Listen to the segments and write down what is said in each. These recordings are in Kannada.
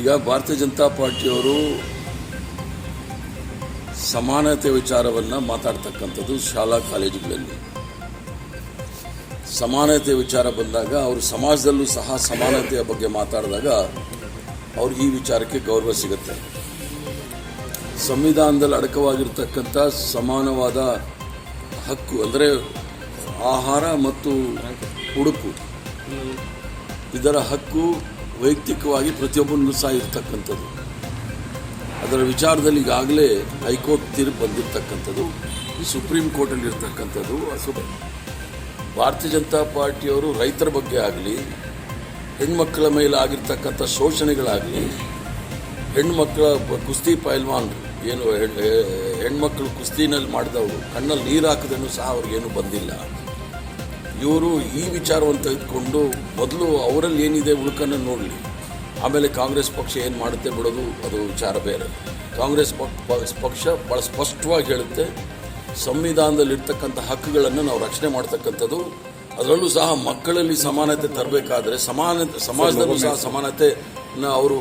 ಈಗ ಭಾರತೀಯ ಜನತಾ ಪಾರ್ಟಿಯವರು ಸಮಾನತೆ ವಿಚಾರವನ್ನು ಮಾತಾಡ್ತಕ್ಕಂಥದ್ದು ಶಾಲಾ ಕಾಲೇಜುಗಳಲ್ಲಿ. ಸಮಾನತೆ ವಿಚಾರ ಬಂದಾಗ ಅವರು ಸಮಾಜದಲ್ಲೂ ಸಹ ಸಮಾನತೆಯ ಬಗ್ಗೆ ಮಾತಾಡಿದಾಗ ಅವ್ರಿಗೆ ಈ ವಿಚಾರಕ್ಕೆ ಗೌರವ ಸಿಗುತ್ತೆ. ಸಂವಿಧಾನದಲ್ಲಿ ಅಡಕವಾಗಿರ್ತಕ್ಕಂಥ ಸಮಾನವಾದ ಹಕ್ಕು ಅಂದರೆ ಆಹಾರ ಮತ್ತು ಉಡುಪು. ಇದರ ಹಕ್ಕು ವೈಯಕ್ತಿಕವಾಗಿ ಪ್ರತಿಯೊಬ್ಬನೂ ಸಹ ಇರತಕ್ಕಂಥದ್ದು. ಅದರ ವಿಚಾರದಲ್ಲಿ ಈಗಾಗಲೇ ಹೈಕೋರ್ಟ್ ತೀರ್ಪು ಬಂದಿರತಕ್ಕಂಥದ್ದು ಸುಪ್ರೀಂ ಕೋರ್ಟಲ್ಲಿ ಇರ್ತಕ್ಕಂಥದ್ದು. ಸು, ಭಾರತೀಯ ಜನತಾ ಪಾರ್ಟಿಯವರು ರೈತರ ಬಗ್ಗೆ ಆಗಲಿ ಹೆಣ್ಮಕ್ಕಳ ಮೇಲೆ ಆಗಿರ್ತಕ್ಕಂಥ ಶೋಷಣೆಗಳಾಗಲಿ ಹೆಣ್ಮಕ್ಕಳ ಕುಸ್ತಿ ಪೈಲ್ವಾನ್ ಏನು, ಹೆಣ್ಮಕ್ಳು ಕುಸ್ತಿನಲ್ಲಿ ಮಾಡಿದವರು, ಕಣ್ಣಲ್ಲಿ ನೀರು ಹಾಕಿದ್ರೂ ಸಹ ಅವ್ರಿಗೇನು ಬಂದಿಲ್ಲ. ಇವರು ಈ ವಿಚಾರವನ್ನು ತೆಗೆದುಕೊಂಡು ಮೊದಲು ಅವರಲ್ಲಿ ಏನಿದೆ ಉಳ್ಕನ್ನು ನೋಡಲಿ. ಆಮೇಲೆ ಕಾಂಗ್ರೆಸ್ ಪಕ್ಷ ಏನು ಮಾಡುತ್ತೆ ಬಿಡೋದು ಅದು ವಿಚಾರ ಬೇರೆ. ಕಾಂಗ್ರೆಸ್ ಪಕ್- ಪಕ್ಷ ಭಾಳ ಸ್ಪಷ್ಟವಾಗಿ ಹೇಳುತ್ತೆ ಸಂವಿಧಾನದಲ್ಲಿರ್ತಕ್ಕಂಥ ಹಕ್ಕುಗಳನ್ನು ನಾವು ರಕ್ಷಣೆ ಮಾಡ್ತಕ್ಕಂಥದ್ದು ಅದರಲ್ಲೂ ಸಹ ಮಕ್ಕಳಲ್ಲಿ ಸಮಾನತೆ ತರಬೇಕಾದ್ರೆ ಸಮಾನತೆ ಸಮಾಜದಲ್ಲೂ ಸಹ ಸಮಾನತೆನ ಅವರು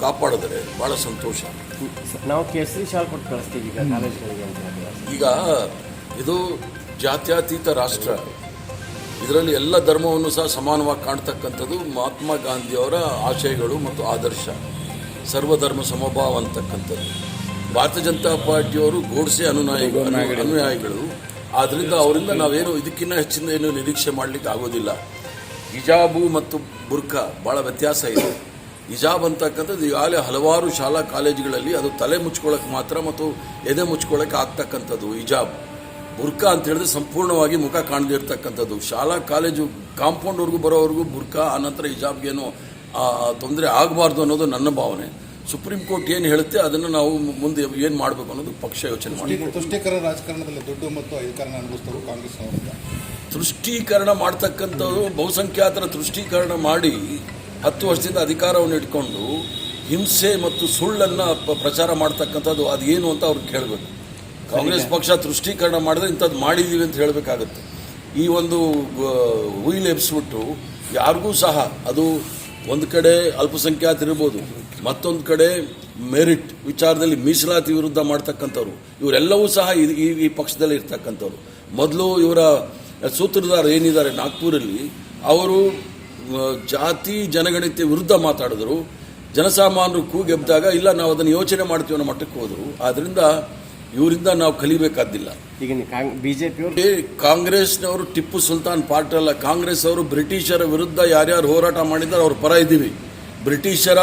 ಕಾಪಾಡಿದ್ರೆ ಭಾಳ ಸಂತೋಷ. ನಾವು ಕೇಸರಿ ಶಾಲ್ ಕೊಟ್ಟು ಕಳಿಸ್ತೀವಿ ಈಗ ಇದು ಜಾತ್ಯತೀತ ರಾಷ್ಟ್ರ. ಇದರಲ್ಲಿ ಎಲ್ಲ ಧರ್ಮವನ್ನು ಸಹ ಸಮಾನವಾಗಿ ಕಾಣ್ತಕ್ಕಂಥದ್ದು ಮಹಾತ್ಮ ಗಾಂಧಿಯವರ ಆಶಯಗಳು ಮತ್ತು ಆದರ್ಶ. ಸರ್ವಧರ್ಮ ಸಮಭಾವ ಅಂತಕ್ಕಂಥದ್ದು. ಭಾರತೀಯ ಜನತಾ ಪಾರ್ಟಿಯವರು ಗೋಡ್ಸೆ ಅನುನಾಯಿಗಳು ಅನು- ಅನುಯಾಯಿಗಳು. ಆದ್ದರಿಂದ ಅವರಿಂದ ನಾವೇನು ಇದಕ್ಕಿಂತ ಹೆಚ್ಚಿನ ಏನು ನಿರೀಕ್ಷೆ ಮಾಡಲಿಕ್ಕೆ ಆಗೋದಿಲ್ಲ. ಹಿಜಾಬು ಮತ್ತು ಬುರ್ಖಾ ಭಾಳ ವ್ಯತ್ಯಾಸ ಇದೆ. ಹಿಜಾಬ್ ಅಂತಕ್ಕಂಥದ್ದು ಈಗಾಗಲೇ ಹಲವಾರು ಶಾಲಾ ಕಾಲೇಜುಗಳಲ್ಲಿ ಅದು ತಲೆ ಮುಚ್ಕೊಳ್ಳೋಕೆ ಮಾತ್ರ ಮತ್ತು ಎದೆ ಮುಚ್ಕೊಳ್ಳೋಕೆ ಆಗ್ತಕ್ಕಂಥದ್ದು ಹಿಜಾಬ್. ಬುರ್ಕಾ ಅಂತ ಹೇಳಿದ್ರೆ ಸಂಪೂರ್ಣವಾಗಿ ಮುಖ ಕಾಣದೇ ಇರ್ತಕ್ಕಂಥದ್ದು. ಶಾಲಾ ಕಾಲೇಜು ಕಾಂಪೌಂಡ್ವರೆಗೂ ಬರೋವರೆಗೂ ಬುರ್ಕಾ ಆನಂತರ ಹಿಜಾಬ್ಗೇನು ತೊಂದರೆ ಆಗಬಾರ್ದು ಅನ್ನೋದು ನನ್ನ ಭಾವನೆ. ಸುಪ್ರೀಂ ಕೋರ್ಟ್ ಏನು ಹೇಳುತ್ತೆ ಅದನ್ನು ನಾವು ಮುಂದೆ ಏನು ಮಾಡಬೇಕು ಅನ್ನೋದು ಪಕ್ಷ ಯೋಚನೆ ಮಾಡಿ ತುಷ್ಟೀಕರ ತುಷ್ಟೀಕರಣ ರಾಜಕಾರಣದಲ್ಲಿ ದುಡ್ಡು ಮತ್ತು ಅಧಿಕಾರನ ಅನುಭವಿಸ್ತಾರೆ ಕಾಂಗ್ರೆಸ್ ತುಷ್ಟೀಕರಣ ಮಾಡ್ತಕ್ಕಂಥದ್ದು ಬಹುಸಂಖ್ಯಾತರ ತುಷ್ಟೀಕರಣ ಮಾಡಿ ಹತ್ತು ವರ್ಷದಿಂದ ಅಧಿಕಾರವನ್ನು ಇಟ್ಕೊಂಡು ಹಿಂಸೆ ಮತ್ತು ಸುಳ್ಳನ್ನು ಪ್ರಚಾರ ಮಾಡ್ತಕ್ಕಂಥದ್ದು ಅದೇನು ಅಂತ ಅವ್ರಿಗೆ ಕೇಳಬೇಕು. ಕಾಂಗ್ರೆಸ್ ಪಕ್ಷ ತೃಷ್ಟೀಕರಣ ಮಾಡಿದ್ರೆ ಇಂಥದ್ದು ಮಾಡಿದ್ದೀವಿ ಅಂತ ಹೇಳಬೇಕಾಗುತ್ತೆ. ಈ ಒಂದು ಹುಯಿಲ್ ಎಬ್ಸ್ಬಿಟ್ಟು ಯಾರಿಗೂ ಸಹ ಅದು ಒಂದು ಕಡೆ ಅಲ್ಪಸಂಖ್ಯಾತರಿರ್ಬೋದು ಮತ್ತೊಂದು ಕಡೆ ಮೆರಿಟ್ ವಿಚಾರದಲ್ಲಿ ಮೀಸಲಾತಿ ವಿರುದ್ಧ ಮಾಡ್ತಕ್ಕಂಥವ್ರು. ಇವರೆಲ್ಲವೂ ಸಹ ಈ- ಈ ಈ ಪಕ್ಷದಲ್ಲಿ ಇರ್ತಕ್ಕಂಥವ್ರು. ಮೊದಲು ಇವರ ಸೂತ್ರಧಾರ ಏನಿದ್ದಾರೆ ನಾಗ್ಪುರಲ್ಲಿ ಅವರು ಜಾತಿ ಜನಗಣತಿ ವಿರುದ್ಧ ಮಾತಾಡಿದ್ರು. ಜನಸಾಮಾನ್ಯರು ಕೂಗೆಬ್ದಾಗ ಇಲ್ಲ ನಾವು ಅದನ್ನು ಯೋಚನೆ ಮಾಡ್ತೀವಿ ಅನ್ನೋ ಮಟ್ಟಕ್ಕೆ ಹೋದರು. ಆದ್ದರಿಂದ ಇವರಿಂದ ನಾವು ಕಲಿಬೇಕಾದ್ದಿಲ್ಲ. ಈಗ ಬಿಜೆಪಿಯವರು ಕಾಂಗ್ರೆಸ್ ಕಾಂಗ್ರೆಸ್ನವರು ಟಿಪ್ಪು ಸುಲ್ತಾನ್ ಪಾರ್ಟಿ ಅಲ್ಲ ಕಾಂಗ್ರೆಸ್ ಅವರು ಬ್ರಿಟಿಷರ ವಿರುದ್ಧ ಯಾರ್ಯಾರು ಹೋರಾಟ ಮಾಡಿದ್ದಾರೆ ಅವ್ರ ಪರ ಇದ್ದೀವಿ. ಬ್ರಿಟಿಷರ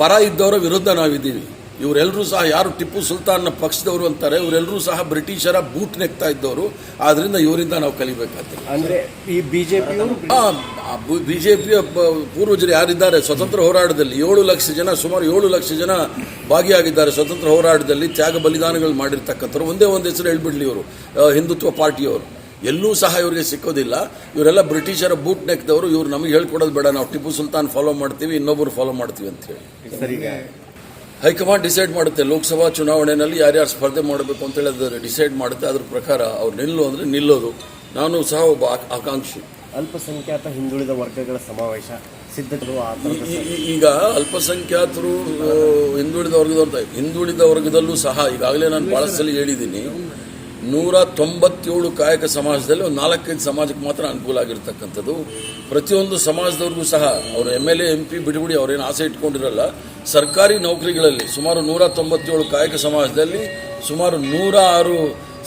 ಪರ ಇದ್ದವರ ವಿರುದ್ಧ ನಾವಿದ್ದೀವಿ. ಇವರೆಲ್ಲರೂ ಸಹ ಯಾರು ಟಿಪ್ಪು ಸುಲ್ತಾನ್ನ ಪಕ್ಷದವರು ಅಂತಾರೆ ಇವರೆಲ್ಲರೂ ಸಹ ಬ್ರಿಟಿಷರ ಬೂಟ್ ನೆಕ್ತಾ ಇದ್ದವರು. ಆದ್ರಿಂದ ಇವರಿಂದ ನಾವು ಕಲಿಬೇಕಾಗ್ತದೆ. ಅಂದ್ರೆ ಈ ಬಿಜೆಪಿಯವರು ಪಿಯ ಪೂರ್ವಜರು ಯಾರಿದ್ದಾರೆ? ಸ್ವತಂತ್ರ ಹೋರಾಟದಲ್ಲಿ ಏಳು ಲಕ್ಷ ಜನ ಸುಮಾರು ಏಳು ಲಕ್ಷ ಜನ ಭಾಗಿಯಾಗಿದ್ದಾರೆ ಸ್ವತಂತ್ರ ಹೋರಾಟದಲ್ಲಿ. ತ್ಯಾಗ ಬಲಿದಾನಗಳು ಮಾಡಿರ್ತಕ್ಕಂಥವ್ರು. ಒಂದೇ ಒಂದು ಹೆಸರು ಹೇಳ್ಬಿಡ್ಲಿ ಇವರು. ಹಿಂದುತ್ವ ಪಾರ್ಟಿಯವರು. ಎಲ್ಲೂ ಸಹ ಇವರಿಗೆ ಸಿಕ್ಕೋದಿಲ್ಲ. ಇವರೆಲ್ಲ ಬ್ರಿಟಿಷರ ಬೂಟ್ ನೆಕ್ದವರು. ಇವ್ರು ನಮಗೆ ಹೇಳ್ಕೊಡೋದು ಬೇಡ. ನಾವು ಟಿಪ್ಪು ಸುಲ್ತಾನ್ ಫಾಲೋ ಮಾಡ್ತೀವಿ ಇನ್ನೊಬ್ಬರು ಫಾಲೋ ಮಾಡ್ತೀವಿ ಅಂತ ಹೇಳಿ. ಹೈಕಮಾಂಡ್ ಡಿಸೈಡ್ ಮಾಡುತ್ತೆ ಲೋಕಸಭಾ ಚುನಾವಣೆಯಲ್ಲಿ ಯಾರ್ಯಾರು ಸ್ಪರ್ಧೆ ಮಾಡಬೇಕು ಅಂತೇಳಿ ಅದು ಡಿಸೈಡ್ ಮಾಡುತ್ತೆ ಅದ್ರ ಪ್ರಕಾರ ಅವ್ರು ನಿಲ್ಲು ಅಂದರೆ ನಿಲ್ಲೋದು. ನಾನು ಸಹ ಒಬ್ಬ ಆಕಾಂಕ್ಷಿ. ಅಲ್ಪಸಂಖ್ಯಾತ ಹಿಂದುಳಿದ ವರ್ಗಗಳ ಸಮಾವೇಶ ಈಗ ಅಲ್ಪಸಂಖ್ಯಾತರು ಹಿಂದುಳಿದ ವರ್ಗದವ್ರ ಹಿಂದುಳಿದ ವರ್ಗದಲ್ಲೂ ಸಹ ಈಗಾಗಲೇ ನಾನು ಭಾಳ ಸಲ ಹೇಳಿದ್ದೀನಿ. ನೂರ ತೊಂಬತ್ತೇಳು ಕಾಯಕ ಸಮಾಜದಲ್ಲಿ ಒಂದು ನಾಲ್ಕೈದು ಸಮಾಜಕ್ಕೆ ಮಾತ್ರ ಅನುಕೂಲ ಆಗಿರ್ತಕ್ಕಂಥದ್ದು. ಪ್ರತಿಯೊಂದು ಸಮಾಜದವ್ರಿಗೂ ಸಹ ಅವರು M L A M P ಬಿಡುಗಡೆ ಅವ್ರೇನು ಆಸೆ ಇಟ್ಕೊಂಡಿರಲ್ಲ, ಸರ್ಕಾರಿ ನೌಕರಿಗಳಲ್ಲಿ ಸುಮಾರು ನೂರ ತೊಂಬತ್ತೇಳು ಕಾಯಕ ಸಮಾಜದಲ್ಲಿ ಸುಮಾರು ನೂರ ಆರು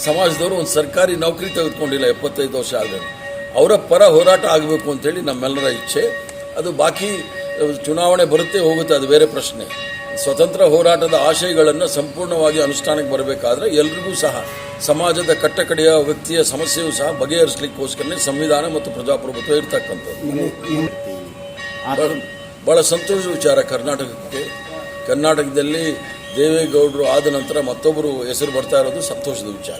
ಸಮಾಜದವರು ಒಂದು ಸರ್ಕಾರಿ ನೌಕರಿ ತೆಗೆದುಕೊಂಡಿಲ್ಲ, ಎಪ್ಪತ್ತೈದು ವರ್ಷ ಆದರೆ ಅವರ ಪರ ಹೋರಾಟ ಆಗಬೇಕು ಅಂತೇಳಿ ನಮ್ಮೆಲ್ಲರ ಇಚ್ಛೆ. ಅದು ಬಾಕಿ, ಚುನಾವಣೆ ಬರುತ್ತೆ ಹೋಗುತ್ತೆ, ಅದು ಬೇರೆ ಪ್ರಶ್ನೆ. ಸ್ವತಂತ್ರ ಹೋರಾಟದ ಆಶಯಗಳನ್ನು ಸಂಪೂರ್ಣವಾಗಿ ಅನುಷ್ಠಾನಕ್ಕೆ ಬರಬೇಕಾದ್ರೆ ಎಲ್ರಿಗೂ ಸಹ ಸಮಾಜದ ಕಟ್ಟಕಡೆಯ ವ್ಯಕ್ತಿಯ ಸಮಸ್ಯೆಯೂ ಸಹ ಬಗೆಹರಿಸಲಿಕ್ಕೋಸ್ಕರನೇ ಸಂವಿಧಾನ ಮತ್ತು ಪ್ರಜಾಪ್ರಭುತ್ವ ಇರ್ತಕ್ಕಂಥದ್ದು. ಬಹಳ ಭಾಳ ಸಂತೋಷದ ವಿಚಾರ ಕರ್ನಾಟಕಕ್ಕೆ. ಕರ್ನಾಟಕದಲ್ಲಿ ದೇವೇಗೌಡರು ಆದ ನಂತರ ಮತ್ತೊಬ್ಬರು ಹೆಸರು ಬರ್ತಾ ಇರೋದು ಸಂತೋಷದ ವಿಚಾರ.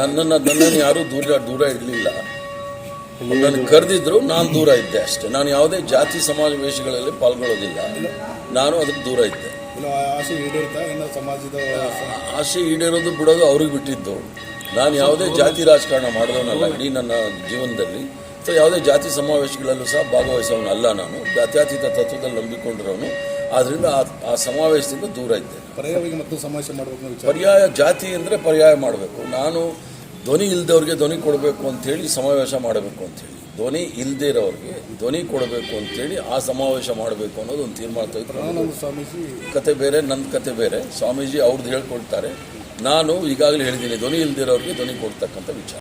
ನನ್ನನ್ನು ನನ್ನನ್ನು ಯಾರೂ ದೂರ ದೂರ ಇಡಲಿಲ್ಲ ನನ್ನ ಕರೆದಿದ್ರು ನಾನು ದೂರ ಇದ್ದೆ ಅಷ್ಟೇ. ನಾನು ಯಾವುದೇ ಜಾತಿ ಸಮಾವೇಶಗಳಲ್ಲಿ ಪಾಲ್ಗೊಳ್ಳೋದಿಲ್ಲ. ನಾನು ಅದಕ್ಕೆ ದೂರ ಇದ್ದೆ. ಆಸೆ ಈಡೇರೋದು ಬಿಡೋದು ಅವ್ರಿಗೆ ಬಿಟ್ಟಿದ್ದು. ನಾನು ಯಾವುದೇ ಜಾತಿ ರಾಜಕಾರಣ ಮಾಡಿದವನಲ್ಲ ಇಡೀ ನನ್ನ ಜೀವನದಲ್ಲಿ. ಸೊ ಯಾವುದೇ ಜಾತಿ ಸಮಾವೇಶಗಳಲ್ಲೂ ಸಹ ಭಾಗವಹಿಸೋನಲ್ಲ ನಾನು. ಜಾತ್ಯಾತೀತ ತತ್ವದಲ್ಲಿ ನಂಬಿಕೊಂಡಿರೋನು. ಆದ್ದರಿಂದ ಆ- ಸಮಾವೇಶದಿಂದ ದೂರ ಇದ್ದೆ. ಪರ್ಯಾಯ ಮತ್ತು ಸಮಾವೇಶ ಮಾಡಬೇಕು ಪರ್ಯಾಯ ಜಾತಿ ಅಂದರೆ ಪರ್ಯಾಯ ಮಾಡಬೇಕು. ನಾನು ಧ್ವನಿ ಇಲ್ಲದವ್ರಿಗೆ ಧ್ವನಿ ಕೊಡಬೇಕು ಅಂಥೇಳಿ ಸಮಾವೇಶ ಮಾಡಬೇಕು ಅಂತೇಳಿ ಧ್ವನಿ ಇಲ್ಲದೇ ಇರೋರಿಗೆ ಧ್ವನಿ ಕೊಡಬೇಕು ಅಂತೇಳಿ ಆ ಸಮಾವೇಶ ಮಾಡಬೇಕು ಅನ್ನೋದು ಒಂದು ತೀರ್ಮಾನ ತೆಗೆದುಕೊಂಡು ಸ್ವಾಮೀಜಿ ಕತೆ ಬೇರೆ ನನ್ನ ಕತೆ ಬೇರೆ. ಸ್ವಾಮೀಜಿ ಅವ್ರದ್ದು ಹೇಳ್ಕೊಳ್ತಾರೆ. ನಾನು ಈಗಾಗಲೇ ಹೇಳಿದ್ದೀನಿ ಧ್ವನಿ ಇಲ್ಲದಿರೋರಿಗೆ ಧ್ವನಿ ಕೊಡ್ತಕ್ಕಂಥ ವಿಚಾರ.